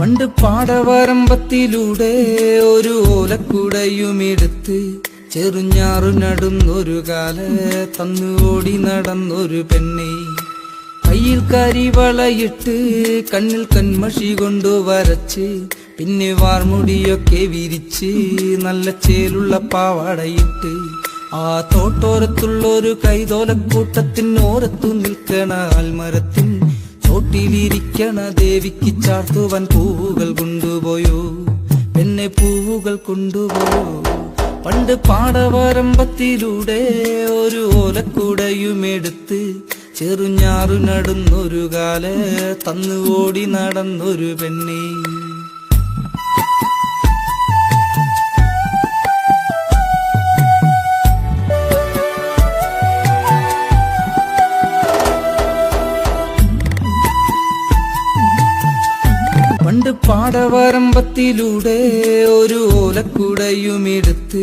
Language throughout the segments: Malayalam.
പണ്ട് പാടവരമ്പത്തിലൂടെ ഒരു ഓലക്കുടയുമെടുത്ത് ചെറുഞ്ഞാറു നടന്നൊരു കാല തന്നു ഓടി നടന്നൊരു പെണ്ണെ. കയ്യിൽ കരിവളയിട്ട് കണ്ണിൽ കൺമഷി കൊണ്ടു വരച്ച് പിന്നെ വാർമുടിയൊക്കെ വിരിച്ച് നല്ല ചേലുള്ള പാവാടയിട്ട്. ആ തോട്ടോരത്തുള്ളൊരു കൈതോലക്കൂട്ടത്തിനോരത്തു നിൽക്കണ ആൽമരത്തിൻ ചോട്ടിലിരിക്കണ ദേവിക്ക് ചാർത്തുവൻ പൂവുകൾ കൊണ്ടുപോയോ? എന്നെ പൂവുകൾ കൊണ്ടുപോയോ? പണ്ട് പാടവരമ്പത്തിലൂടെ ഒരു ഓലക്കുടയുമെടുത്ത് ചെറുഞ്ഞാറു നടന്നൊരു കാല തന്നു ഓടി നടന്നൊരു പെണ്ണേ. പണ്ട് പാടവരമ്പത്തിലൂടെ ഒരു ഓലക്കുടയുമെടുത്ത്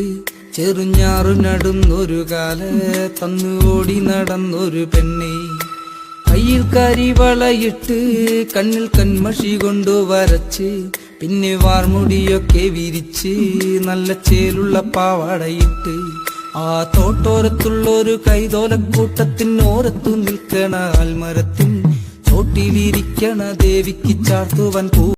ചെറുഞ്ഞാറു നടന്നൊരു കാല തന്നു ഓടി നടന്നൊരു പെണ്ണെ. കയ്യിൽ കരിവളയിട്ട് കണ്ണിൽ കൺമഷി കൊണ്ടു വരച്ച് പിന്നെ വാർമുടിയൊക്കെ വിരിച്ച് നല്ല ചേലുള്ള പാവാടയിട്ട്. ആ തോട്ടോരത്തുള്ളൊരു കൈതോലക്കൂട്ടത്തിനോരത്തു നിൽക്കണ ആൽമരത്തിൻ തോട്ടിലിരിക്കണ ദേവിക്ക് ചാർത്തുവൻ പൂ